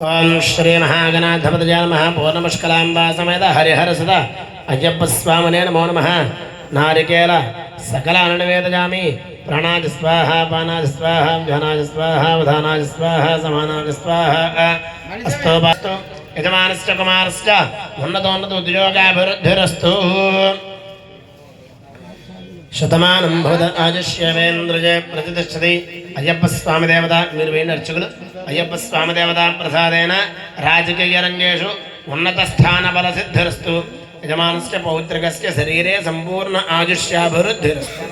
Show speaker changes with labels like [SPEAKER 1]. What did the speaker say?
[SPEAKER 1] ఓం శ్రీ మహాగణాధిపతజా నమ పూర్ణముష్కలాంబా సమేత హరిహర సదా అయ్యప్ప నమో నమ నారికేల సకలాన్ని వేదజామి ప్రాణాది స్వాహ పానాది స్వాహ ధ్యానాది స్వాహ ఉదానాది స్వాహ సమానాది స్వాహ అస్తో యజమానశ్చ కుమారశ్చ ఉన్నతోన్నత ఉద్యోగాభివృద్ధిరస్తు శతమానం భవత ఆజస్యవేంద్రజయ ప్రతిష్టతి. అయ్యప్ప స్వామి దేవత మీరు వేయండి అర్చకులు. అయ్యప్ప స్వామి దేవత ప్రసాదేన రాజకీయ రంగేషు ఉన్నత స్థాన బల సిద్ధిరస్తు యజమానస్య పౌత్రికస్య శరీరే సంపూర్ణ ఆజుష్యాభివృద్ధిరస్తు